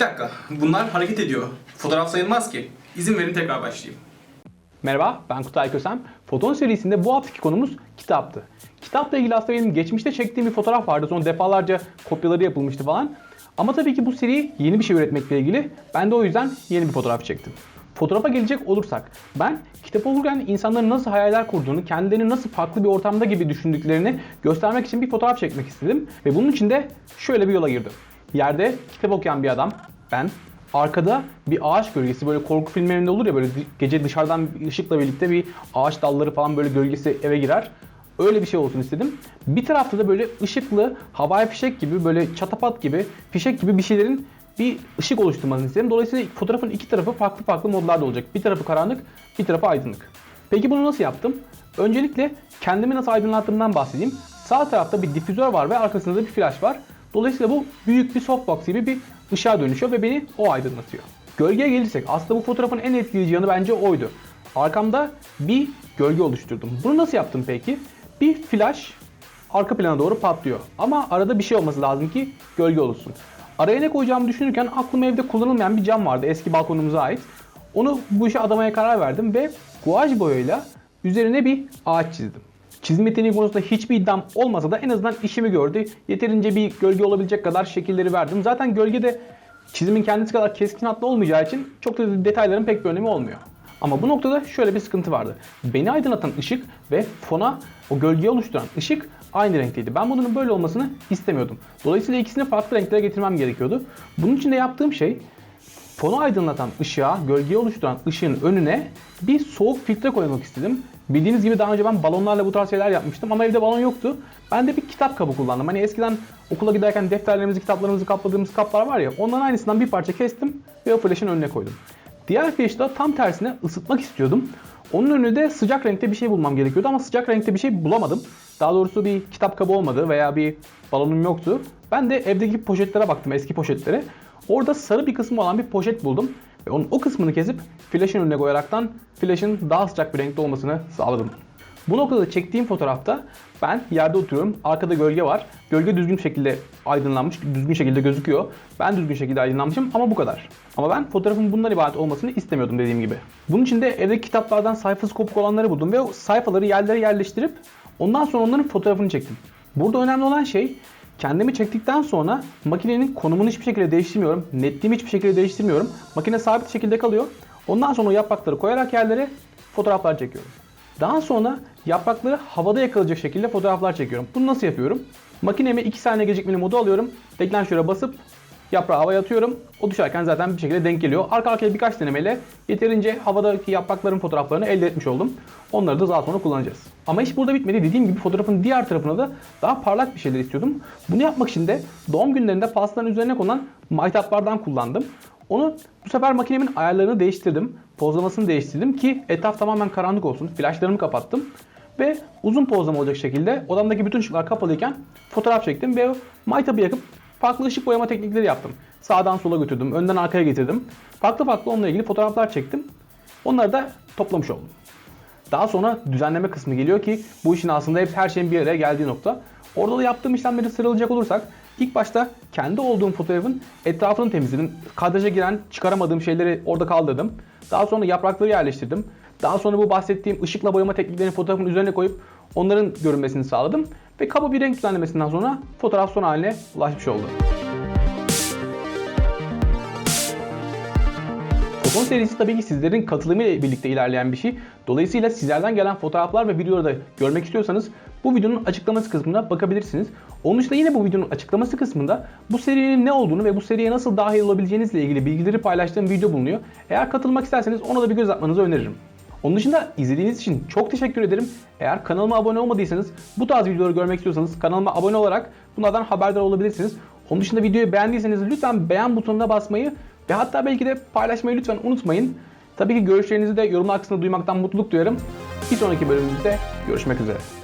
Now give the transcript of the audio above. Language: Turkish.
Bir dakika. Bunlar hareket ediyor. Fotoğraf sayılmaz ki. İzin verin tekrar başlayayım. Merhaba, ben Kutay Kösem. Foton serisinde bu haftaki konumuz kitaptı. Kitapla ilgili aslında benim geçmişte çektiğim bir fotoğraf vardı. Sonra defalarca kopyaları yapılmıştı falan. Ama tabii ki bu seri yeni bir şey üretmekle ilgili. Ben de o yüzden yeni bir fotoğraf çektim. Fotoğrafa gelecek olursak, ben kitap okurken insanların nasıl hayaller kurduğunu, kendilerini nasıl farklı bir ortamda gibi düşündüklerini göstermek için bir fotoğraf çekmek istedim. Ve bunun için de şöyle bir yola girdim. Yerde kitap okuyan bir adam, ben, Arkada bir ağaç gölgesi böyle korku filmlerinde olur ya böyle gece dışarıdan ışıkla birlikte bir ağaç dalları falan böyle gölgesi eve girer. Öyle bir şey olsun istedim. Bir tarafta da böyle ışıklı havai fişek gibi böyle çatapat gibi fişek gibi bir şeylerin bir ışık oluşturmasını istedim. Dolayısıyla fotoğrafın iki tarafı farklı farklı modlarda olacak. Bir tarafı karanlık, bir tarafı aydınlık. Peki bunu nasıl yaptım? Öncelikle kendimi nasıl aydınlattığımdan bahsedeyim. Sağ tarafta bir difüzör var ve arkasında da bir flash var. Dolayısıyla bu büyük bir softbox gibi bir ışığa dönüşüyor ve beni o aydınlatıyor. Gölgeye gelirsek aslında bu fotoğrafın en etkileyici yanı bence oydu. Arkamda bir gölge oluşturdum. Bunu nasıl yaptım peki? Bir flash arka plana doğru patlıyor. Ama arada bir şey olması lazım ki gölge oluşsun. Araya ne koyacağımı düşünürken aklıma evde kullanılmayan bir cam vardı eski balkonumuza ait. Onu bu işe adamaya karar verdim ve guaj boyayla üzerine bir ağaç çizdim. Çizim yeteneği konusunda hiçbir iddiam olmasa da en azından işimi gördü. Yeterince bir gölge olabilecek kadar şekilleri verdim. Zaten gölgede çizimin kendisi kadar keskin hatlı olmayacağı için çok da detayların pek bir önemi olmuyor. Ama bu noktada şöyle bir sıkıntı vardı. Beni aydınlatan ışık ve fona o gölgeyi oluşturan ışık aynı renkteydi. Ben bunun böyle olmasını istemiyordum. Dolayısıyla ikisini farklı renklere getirmem gerekiyordu. Bunun için de yaptığım şey fonu aydınlatan ışığa, gölgeyi oluşturan ışığın önüne bir soğuk filtre koymak istedim. Bildiğiniz gibi daha önce ben balonlarla bu tarz şeyler yapmıştım ama evde balon yoktu. Ben de bir kitap kabı kullandım. Hani eskiden okula giderken defterlerimizi, kitaplarımızı kapladığımız kaplar var ya ondan aynısından bir parça kestim ve o flash'ın önüne koydum. Diğer flash'ı da tam tersine ısıtmak istiyordum. Onun önüne de sıcak renkte bir şey bulmam gerekiyordu ama sıcak renkte bir şey bulamadım. Daha doğrusu bir kitap kabı olmadı veya bir balonum yoktu. Ben de evdeki poşetlere baktım, eski poşetlere. Orada sarı bir kısmı olan bir poşet buldum. Ve onun o kısmını kesip flash'ın önüne koyaraktan flash'ın daha sıcak bir renkte olmasını sağladım. Bu noktada çektiğim fotoğrafta ben yerde oturuyorum. Arkada gölge var. Gölge düzgün şekilde aydınlanmış, düzgün şekilde gözüküyor. Ben düzgün şekilde aydınlanmışım ama bu kadar. Ama ben fotoğrafın bundan ibaret olmasını istemiyordum dediğim gibi. Bunun için de evdeki kitaplardan sayfası kopuk olanları buldum ve o sayfaları yerlere yerleştirip ondan sonra onların fotoğrafını çektim. Burada önemli olan şey Kendimi çektikten sonra makinenin konumunu hiçbir şekilde değiştirmiyorum. Netliğimi hiçbir şekilde değiştirmiyorum. Makine sabit şekilde kalıyor. Ondan sonra yaprakları koyarak yerlere fotoğraflar çekiyorum. Daha sonra yaprakları havada yakalayacak şekilde fotoğraflar çekiyorum. Bunu nasıl yapıyorum? Makinemi 2 saniye gecikmeli modu alıyorum. Deklanşöre basıp yaprağı havaya atıyorum. O düşerken zaten bir şekilde denk geliyor. Arka arkaya birkaç denemeyle yeterince havadaki yaprakların fotoğraflarını elde etmiş oldum. Onları da daha sonra kullanacağız. Ama iş burada bitmedi. Dediğim gibi fotoğrafın diğer tarafına da daha parlak bir şeyler istiyordum. Bunu yapmak için de doğum günlerinde pastaların üzerine konan maytaplardan kullandım. Onu bu sefer makinemin ayarlarını değiştirdim. Pozlamasını değiştirdim ki etraf tamamen karanlık olsun. Flaşlarımı kapattım. Ve uzun pozlama olacak şekilde odamdaki bütün ışıklar kapalıyken fotoğraf çektim ve maytabı yakıp farklı ışık boyama teknikleri yaptım. Sağdan sola götürdüm, önden arkaya getirdim. Farklı farklı onunla ilgili fotoğraflar çektim. Onları da toplamış oldum. Daha sonra düzenleme kısmı geliyor ki bu işin aslında hep her şeyin bir araya geldiği nokta. Orada da yaptığım işlemleri sıralayacak olursak ilk başta kendi olduğum fotoğrafın etrafını temizledim. Kadraja giren çıkaramadığım şeyleri orada kaldırdım. Daha sonra yaprakları yerleştirdim. Daha sonra bu bahsettiğim ışıkla boyama tekniklerini fotoğrafın üzerine koyup onların görünmesini sağladım. Ve kaba bir renk düzenlemesinden sonra fotoğraf son haline ulaşmış oldu. Foton serisi tabii ki sizlerin katılımıyla birlikte ilerleyen bir şey. Dolayısıyla sizlerden gelen fotoğraflar ve videoları da görmek istiyorsanız bu videonun açıklaması kısmına bakabilirsiniz. Onun dışında yine bu videonun açıklaması kısmında bu serinin ne olduğunu ve bu seriye nasıl dahil olabileceğinizle ilgili bilgileri paylaştığım video bulunuyor. Eğer katılmak isterseniz ona da bir göz atmanızı öneririm. Onun dışında izlediğiniz için çok teşekkür ederim. Eğer kanalıma abone olmadıysanız, bu tarz videoları görmek istiyorsanız kanalıma abone olarak bunlardan haberdar olabilirsiniz. Onun dışında videoyu beğendiyseniz lütfen beğen butonuna basmayı ve hatta belki de paylaşmayı lütfen unutmayın. Tabii ki görüşlerinizi de yorumlar kısmında duymaktan mutluluk duyarım. Bir sonraki bölümümüzde görüşmek üzere.